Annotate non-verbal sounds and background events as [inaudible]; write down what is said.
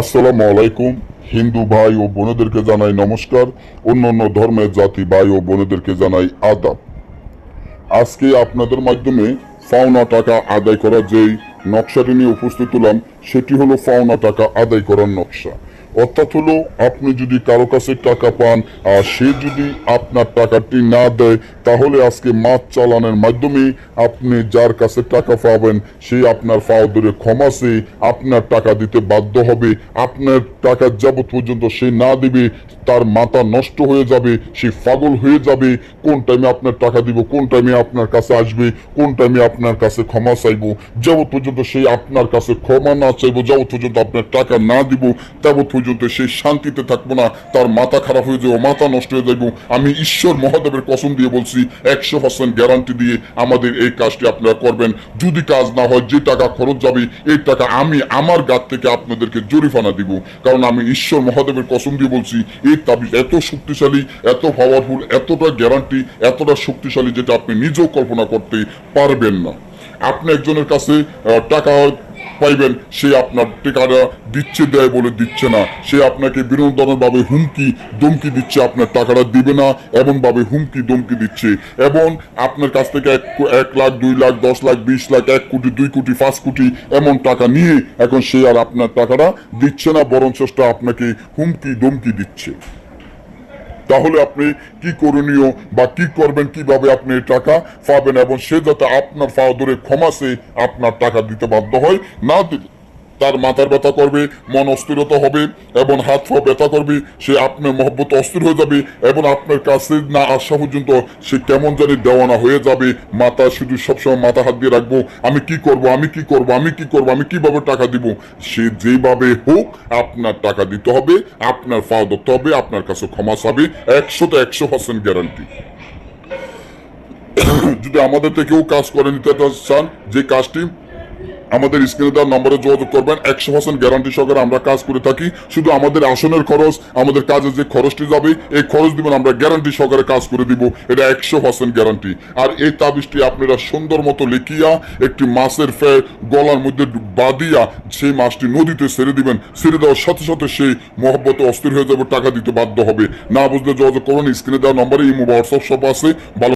আসসালামু আলাইকুম। হিন্দু ভাই ও বোনেদেরকে জানাই নমস্কার। অন্য অন্য ধর্মের জাতি ভাই ও বোনেদেরকে জানাই আদাব। আজকে আপনাদের মাধ্যমে ফাওনা টাকা আদায় করার যেই নকশাটি নিয়ে উপস্থিত হলাম, সেটি হলো ফাওনা টাকা আদায় করার নকশা। অর্থাৎ হলো, আপনি যদি কারও কাছে টাকা পান আর সে যদি আপনার টাকাটি না দেয়, তাহলে আজকে মাছ চালানের মাধ্যমে আপনি যার কাছে টাকা পাবেন, সে আপনার ফাও ধরে আপনার টাকা দিতে বাধ্য হবে। আপনার টাকা যাবত পর্যন্ত সে না দিবে, তার মাথা নষ্ট হয়ে যাবে, সে পাগল হয়ে যাবে। কোন টাইমে আপনার টাকা দিব, কোন টাইমে আপনার কাছে আসবে, কোন টাইমে আপনার কাছে ক্ষমা চাইব। যাবত পর্যন্ত সে আপনার কাছে ক্ষমা না চাইব যাবত পর্যন্ত আপনার টাকা না দিব তাবত সে শান্তিতে থাকব না, তার মাথা খারাপ হয়ে যাব মাথা নষ্ট হয়ে যাব আমি ঈশ্বর মহাদেবের কসম দিয়ে বলছি, একশো পার্সেন্ট গ্যারান্টি দিয়ে আমাদের এই কাজটি আপনারা করবেন। যদি কাজ না হয়, যে টাকা খরচ যাবে, এই টাকা আমি আমার গাত থেকে আপনাদেরকে জরিফানা দিব। কারণ আমি ঈশ্বর মহাদেবের কসম দিয়ে বলছি, এই তাবিজ এত শক্তিশালী, এত পাওয়ারফুল এতটা গ্যারান্টি এতটা শক্তিশালী যেটা আপনি নিজেও কল্পনা করতে পারবেন না। আপনি একজনের কাছে টাকা পাইবেন সে আপনার টাকাটা দিচ্ছে, দেয় বলে দিচ্ছে না। সে আপনাকে বিনোদনের ভাবে হুমকি দমকি দিচ্ছে, আপনার টাকাটা দিবে না, এমন ভাবে হুমকি দমকি দিচ্ছে। এবং আপনার কাছ থেকে এক এক লাখ, দুই লাখ, দশ লাখ, বিশ লাখ, এক কোটি, দুই কোটি, পাঁচ কোটি এমন টাকা নিয়ে এখন সে আর আপনার টাকাটা দিচ্ছে না, বরং চেষ্টা আপনাকে হুমকি দমকি দিচ্ছে। তাহলে আপনি কি করণীয় বা কি করবেন? কীভাবে আপনি টাকা পাবেন? এবং সে যাতে আপনার ফাওয়া ধরে ক্ষমা সে আপনার টাকা দিতে বাধ্য হয়? না দিলে তার মাথার ব্যথা করবে, মন অস্থিরতা হবে এবং হাত পা ব্যথা করবে, সে আপনার মহব্বত অস্থির হয়ে যাবে এবং আপনার কাছে না আসা পর্যন্ত সে কেমন জানি দেওয়ানা হয়ে যাবে। মাথা শুধু সবসময় মাথা হাত দিয়ে রাখব, আমি কি করব, আমি কি করব, আমি কি করব, আমি কীভাবে টাকা দিব? সে যেভাবে হোক আপনার টাকা দিতে হবে, আপনার ফাও ধরতে হবে, আপনার কাছে ক্ষমা চাবে, একশোতে একশো পার্সেন্ট গ্যারান্টি [coughs] যদি আমাদের থেকেও কাজ করে নিতে চান যে কাজটি আমাদের স্ক্রিনে দেওয়ার নম্বরে যোগাযোগ করবেন। একশো পার্সেন্ট গ্যারান্টি সহকারে আমরা কাজ করে থাকি। শুধু আমাদের আসনের খরচ, আমাদের কাজের যে খরচটি যাবে, এই খরচ দিবেন আমরা গ্যারান্টি সহকারে কাজ করে দিব। এটা একশো পার্সেন্ট গ্যারান্টি আর এই তাবিজটি আপনারা সুন্দর মতো লিখিয়া, একটি মাছের ফে গলার মধ্যে বাঁধিয়া, সেই মাছটি নদীতে ছেড়ে দিবেন। ছেড়ে দেওয়ার সাথে সাথে সেই মহব্বতে অস্থির হয়ে যাবে, টাকা দিতে বাধ্য হবে। না বুঝলে যোগাযোগ করুন, স্ক্রিনে দেওয়া নম্বরে ইমো হোয়াটসঅ্যাপ সব আছে। ভালো